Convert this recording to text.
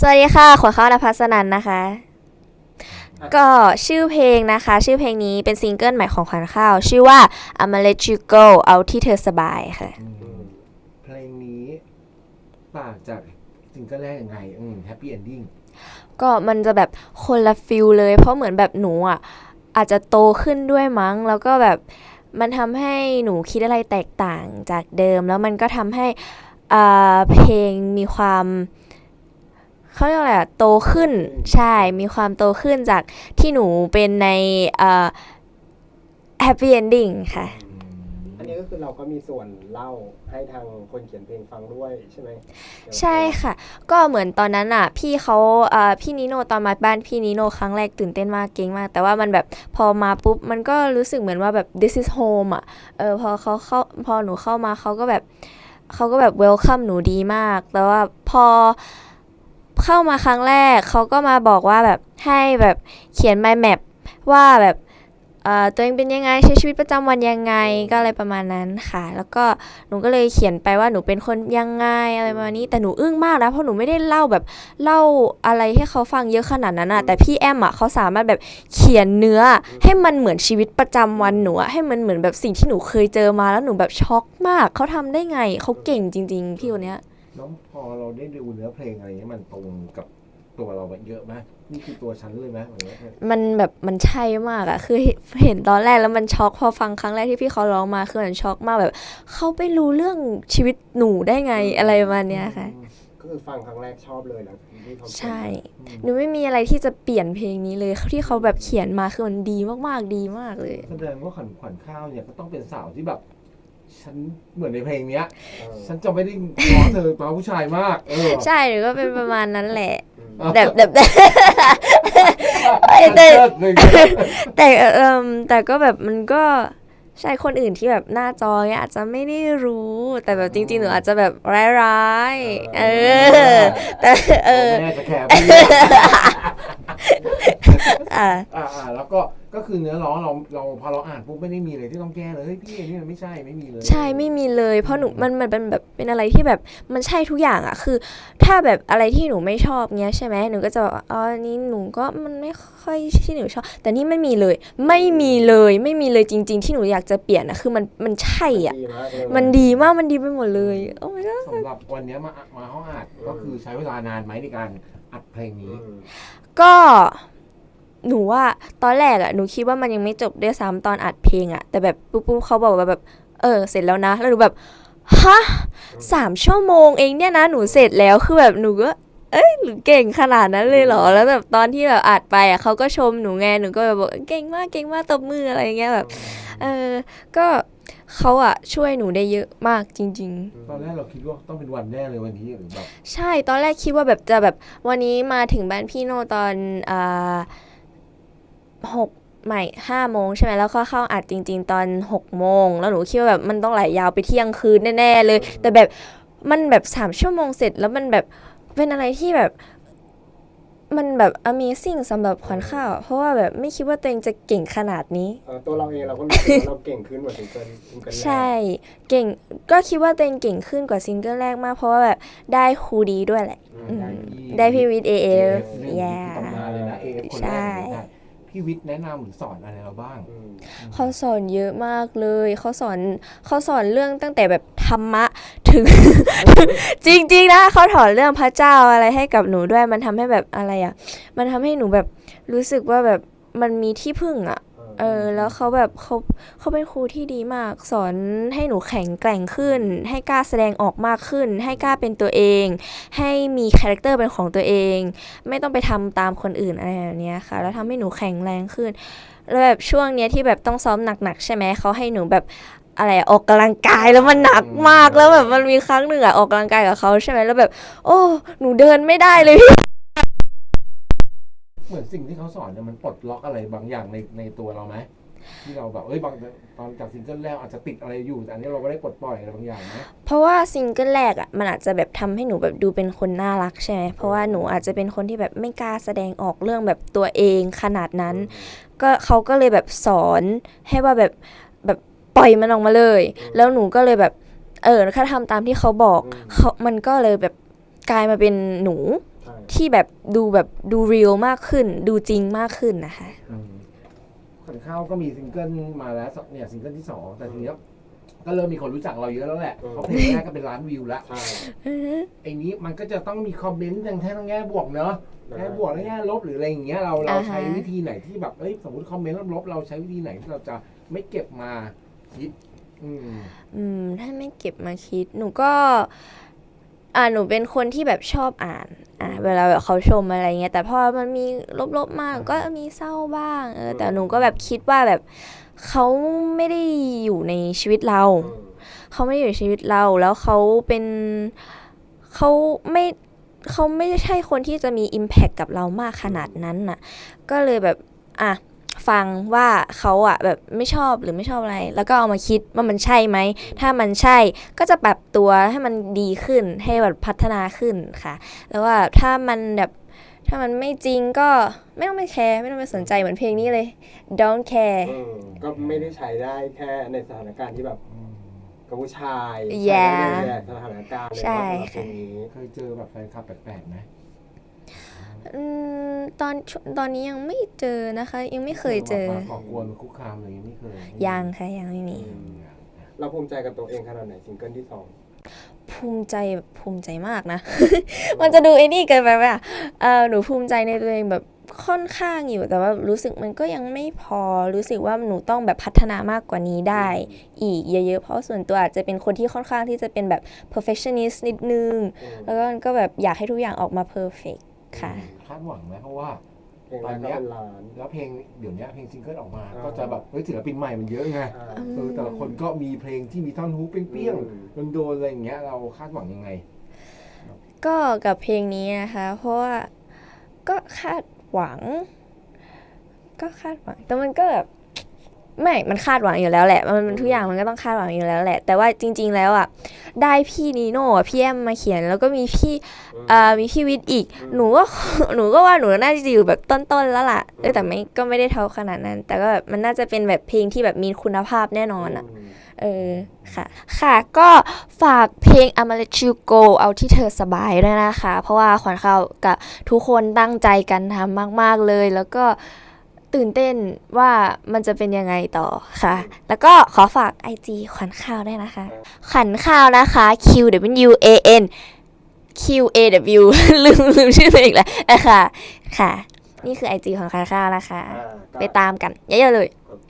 สวัสดีค่ะ ขวัญข้าวนภัสนันนะคะ ก็ชื่อเพลงนะคะ ชื่อเพลงนี้เป็นซิงเกิลใหม่ของขวัญข้าว ชื่อว่า I'ma Let You Go เอาที่เธอสบายค่ะอืมเพลงนี้ต่างจากซิงเกิลแรกยังไง อืมแฮปปี้เอนดิ้งก็มันจะแบบคนละฟิลเลย เพราะเหมือนแบบหนูอะ อาจจะโตขึ้นด้วยมั้ง แล้วก็แบบมันทำให้หนูคิดอะไรแตกต่างจากเดิม แล้วมันก็ทำให้อ่าเพลงมีความ เขาเรียกอะไรอะโตขึ้นใช่มีความโตขึ้นจากที่หนูเป็นในอ่า happy ending ค่ะ อันนี้ก็คือเราก็มีส่วนเล่าให้ทางคนเขียนเพลงฟังด้วยใช่ไหมใช่ค่ะ ก็เหมือนตอนนั้นอะ พี่เขาเอ่อพี่นิโนตอนมาบ้านพี่นิโนครั้งแรกตื่นเต้นมากเก่งมาก แต่ว่ามันแบบพอมาปุ๊บ มันก็รู้สึกเหมือนว่าแบบ this is home อะเออพอเขาเข้าพอหนูเข้ามาเขาก็แบบเขาก็แบบ welcome หนูดีมาก แต่ว่าพอ เข้ามาครั้งแรกเขาก็มาบอกว่าแบบให้แบบเขียน mind map ว่าแบบเอ่อตัวเองเป็นยังไงใช้ชีวิตประจำวันยังไงก็อะไรประมาณนั้นค่ะ แล้วก็หนูก็เลยเขียนไปว่าหนูเป็นคนยังไงอะไรประมาณนี้ แต่หนูอึ้งมากนะเพราะหนูไม่ได้เล่าแบบเล่าอะไรให้เขาฟังเยอะขนาดนั้นอะแต่พี่แอมอะเขาสามารถแบบเขียนเนื้อให้มันเหมือนชีวิตประจำวันหนูอะให้มันเหมือนแบบสิ่งที่หนูเคยเจอมาแล้วหนูแบบช็อกมากเขาทำได้ไงเขาเก่งจริง ๆ พี่คนเนี้ย แล้วพอเราได้ดูเนื้อเพลงอะไรเงี้ยมันตรงกับตัวเราเยอะไหมนี่คือตัวฉันเลยไหมเหมือนว่ามันแบบมันใช่มากอะคือเห็นตอนแรกแล้วมันช็อกพอฟังครั้งแรกที่พี่เขาร้องมาคือมันช็อกมากแบบเขาไปรู้เรื่องชีวิตหนูได้ไงอะไรประมาณเนี้ยค่ะ ก็คือฟังครั้งแรกชอบเลยแล้วที่เขาเขียนใช่ หนูไม่มีอะไรที่จะเปลี่ยนเพลงนี้เลยที่เขาแบบเขียนมาคือมันดีมากๆดีมากเลย แสดงว่าขวัญขวัญข้าวเนี่ยก็ต้องเป็นสาวที่แบบ ฉันเหมือนในเพลงเนี้ยเออฉันจะไม่ได้ง้อเธอมาผู้ชายมาก เออใช่หนูก็เป็นประมาณนั้นแหละอืมแบบแบบแบบเอ้ยแต่ เลิศหนึ่งแต่เออแต่ก็แบบมันก็ใช่คนอื่นที่แบบหน้าจอเนี่ยอาจจะไม่ได้รู้ แต่แบบจริงๆหนูอาจจะแบบร้ายๆเออแต่เออ แม่จะแคร์พี่ อะอ่าอ่าแล้วก็ก็คือเนื้อร้องเราเราพอเราอ่านปุ๊บไม่ได้มีอะไรที่ต้องแก้เลยเฮ้ยพี่อันนี่มันไม่ใช่ไม่มีเลย ใช่ไม่มีเลย เพราะหนูมันมันเป็นแบบเป็นอะไรที่แบบมันใช่ทุกอย่างอะคือ ถ้าแบบอะไรที่หนูไม่ชอบเงี้ยใช่ไหมหนูก็จะแบบอ๋ออันนี้หนูก็มันไม่ค่อยที่หนูชอบ แต่นี่ไม่มีเลย ไม่มีเลยไม่มีเลยจริง ๆ ที่หนูอยากจะเปลี่ยนอะคือมันมันใช่อะดีมากเลยมันดีมากมันดีไปหมดเลยโอ้ my god สำหรับวันเนี้ยมามาห้องอัดก็คือใช้เวลานานไหมในการอัดเพลงอืนี้มก็ หนูว่าตอนแรกอะหนูคิดว่ามันยังไม่จบด้วยซ้ำตอนอัดเพลงอะแต่แบบปุ๊บปุ๊บเขาบอกว่าแบบ เออ เสร็จแล้วนะ แล้วหนูแบบฮะสามชั่วโมงเองเนี่ยนะหนูเสร็จแล้วคือแบบหนูก็เอ้ยหนูเก่งขนาดนั้นเลยเหรอ แล้วแบบตอนที่แบบอัดไปอะเขาก็ชมหนูไงหนูก็แบบบอกเก่งมากเก่งมากตบมืออะไรอย่างเงี้ยแบบ เออก็เขาอะช่วยหนูได้เยอะมากจริง ๆ ตอนแรกเราคิดว่าต้องเป็นวันแน่เลยวันนี้หรือแบบ ใช่ตอนแรกคิดว่าแบบจะแบบวันนี้มาถึงบ้านพี่โนตอนอ่า หกใหม่ห้าโมงใช่ไหมแล้วก็เข้าอัดจริง ๆ ตอนหกโมงแล้วหนูคิดว่าแบบมันต้องไหลยาวไปเที่ยงคืนแน่ๆเลย แต่แบบมันแบบสามชั่วโมงเสร็จแล้วมันแบบเป็นอะไรที่แบบมันแบบ amazing สำหรับขวัญข้าวอะเพราะว่าแบบไม่คิดว่าตัวเองจะเก่งขนาดนี้ เออตัวเราเองเราก็รู้สึกว่าเราเก่งขึ้นกว่าซิงเกิลซิงเกิลแรกใช่เก่งก็คิดว่าตัวเองเก่งขึ้นกว่าซิงเกิลแรกมาก เพราะว่าแบบได้ครูดีด้วยแหละ อืมอืมได้พี่วิทย์เอเอฟเรื่องย่าตำนานเลยนะเอฟคนแรใช่กเลยนะ พี่วิทย์แนะนำหรือสอนอะไรเราบ้างอืมเขาสอนเยอะมากเลย เขาสอนเขาสอนเรื่องตั้งแต่แบบธรรมะถึง จริงๆนะเขาถอนเรื่องพระเจ้าอะไรให้กับหนูด้วย มันทำให้แบบอะไรอะ มันทำให้หนูแบบรู้สึกว่าแบบมันมีที่พึ่งอะ เออแล้วเขาแบบเขาเขาเป็นครูที่ดีมาก สอนให้หนูแข็งแกร่งขึ้น ให้กล้าแสดงออกมากขึ้น ให้กล้าเป็นตัวเอง ให้มีคาแรคเตอร์เป็นของตัวเอง ไม่ต้องไปทำตามคนอื่นอะไรแบบเนี้ยค่ะ แล้วทำให้หนูแข็งแรงขึ้น แล้วแบบช่วงเนี้ยที่แบบต้องซ้อมหนักๆใช่ไหมเขาให้หนูแบบอะไรอออกกำลังกายแล้วมันหนักมากแล้วแบบมันมีครั้งหนึ่งอะออกกำลังกายกับเขาใช่ไหมแล้วแบบ โอ้ หนูเดินไม่ได้เลยพี่ เหมือนสิ่งที่เขาสอนเนี่ยมันปลดล็อกอะไรบางอย่างในในตัวเราไหมที่เราแบบเอ้ยบางตอนจากซิงเกิลแรกอาจจะติดอะไรอยู่แต่อันนี้เราก็ได้ปลดปล่อยอะไรบางอย่างไหมเพราะว่าซิงเกิลแรกอะมันอาจจะแบบทำให้หนูแบบดูเป็นคนน่ารักใช่ไหมเพราะว่าหนูอาจจะเป็นคนที่แบบไม่กล้าแสดงออกเรื่องแบบตัวเองขนาดนั้น ก็เขาก็เลยแบบสอนให้ว่าแบบแบบปล่อยมันออกมาเลย แล้วหนูก็เลยแบบเออถ้าทำตามที่เขาบอกอืมเขามันก็เลยแบบกลายมาเป็นหนูช่ ที่แบบดูแบบดูเรียลมากขึ้น ดูจริงมากขึ้นนะคะ อืมขวัญข้าวก็มีซิงเกิลมาแล้วสเนี่ยซิงเกิลที่สองแต่ทีนี้ก็ก็เริ่มมีคนรู้จักเราเยอะแล้วแหละเพราะเพลงแรกก็เป็นล้านวิวแล้วใช่ ไอ้นี้มันก็จะต้องมีคอมเมนต์ทางแท่ทั้งแง่บวกเนอะแง่บวกและแง่ลบหรืออะไรอย่างเงี้ยเราเราอ่าฮะ ใช้วิธีไหนที่แบบเอ้ยสมมติคอมเมนต์ลบๆเราใช้วิธีไหนที่เราจะไม่เก็บมาคิด อืมอืมถ้าไม่เก็บมาคิด หนูก็ อ่าหนูเป็นคนที่แบบชอบอ่าน อ่าเวลาแบบเขาชมอะไรเงี้ยแต่พอมันมีลบๆมากก็มีเศร้าบ้างเออแต่หนูก็แบบคิดว่าแบบเขาไม่ได้อยู่ในชีวิตเราอืมเขาไม่ได้อยู่ในชีวิตเรา แล้วเขาเป็นเขาไม่เขาไม่ใช่คนที่จะมี Impact กับเรามากขนาดนั้นน่ะ ก็เลยแบบ อะ ฟังว่าเขาอะแบบไม่ชอบหรือไม่ชอบอะไร แล้วก็เอามาคิดว่ามันใช่ไหม ถ้ามันใช่ก็จะปรับตัวให้มันดีขึ้นให้แบบพัฒนาขึ้นค่ะ แล้วว่าถ้ามันแบบถ้ามันไม่จริงก็ไม่ต้องไปแคร์ไม่ต้องไปสนใจเหมือนเพลงนี้เลย don't care อืมก็ไม่ได้ใช้ได้แค่ในสถานการณ์ที่แบบอืมกับผู้ชาย Yeah ใช้ได้ในสถานการณ์เลยใช่ว่าสำหรับเพลงนี้ เคยเจอแบบแฟนคลับแปลกๆไหม อืมตอนตอนนี้ยังไม่เจอนะคะ ยังไม่เคยเจอมาก่อกวนคุกคามอะไรอย่างงี้ไม่เคยยังค่ะยังไม่มี อืมเราภูมิใจกับตัวเองขนาดไหนซิงเกิลที่สองภูมิใจแบบภูมิใจมากนะ มันจะดูไอ้นี่เกินไปไหมอะเออหนูภูมิใจในตัวเองแบบค่อนข้างอยู่แต่ว่ารู้สึกมันก็ยังไม่พอรู้สึกว่าหนูต้องแบบพัฒนามากกว่านี้ได้ อีกเยอะๆเพราะส่วนตัวอาจจะเป็นคนที่ค่อนข้างที่จะเป็นแบบ perfectionist นิดนึง อืมแล้วก็ก็แบบอยากให้ทุกอย่างออกมา perfect ค่ะ คาดหวังไหมเพราะว่า เพลงแรกก็เป็นล้านแล้วเพลงเดี๋ยวนี้เพลงซิงเกิลออกมาอ่าก็จะแบบเฮ้ยศิลปินใหม่มันเยอะไงอ่า เออแต่ละคนก็มีเพลงที่มีท่อนฮุกเปรี้ยงอืม ๆโดนๆอะไรอย่างเงี้ยเราคาดหวังยังไง ก็กับเพลงนี้นะคะ เพราะว่าก็คาดหวัง ก็คาดหวัง แต่มันก็แบบ ไม่ มันคาดหวังอยู่แล้วแหละมันมันทุกอย่างมันก็ต้องคาดหวังอยู่แล้วแหละ แต่ว่าจริง ๆ แล้วอะ ได้พี่นีโน่อะพี่แอมมาเขียน แล้วก็มีพี่เอ่อมีพี่วิทย์อีก หนูก็ หนูก็ว่าหนูน่าจะอยู่แบบต้นๆแล้วล่ะ เออแต่ไม่ ก็ไม่ได้เท่าขนาดนั้น แต่ก็แบบมันน่าจะเป็นแบบเพลงที่แบบมีคุณภาพแน่นอนอะมเออ ค่ะ ค่ะ ก็ฝากเพลง I'm Let You Go เอาที่เธอสบายด้วยนะคะ เพราะว่าขวัญข้าวกับทุกคนตั้งใจกันทำมาก ๆ เลย แล้วก็ ตื่นเต้นว่ามันจะเป็นยังไงต่อค่ะ แล้วก็ขอฝาก IG ขวัญข้าวด้วยนะคะ ขวัญข้าวนะคะ Q W A N Q A W ลืมลืมชื่อตัวเองแล้วนะคะค่ะ นี่คือ IG ของขวัญข้าวนะคะอ่าก็ไปตามกันเยอะๆเลยโอเค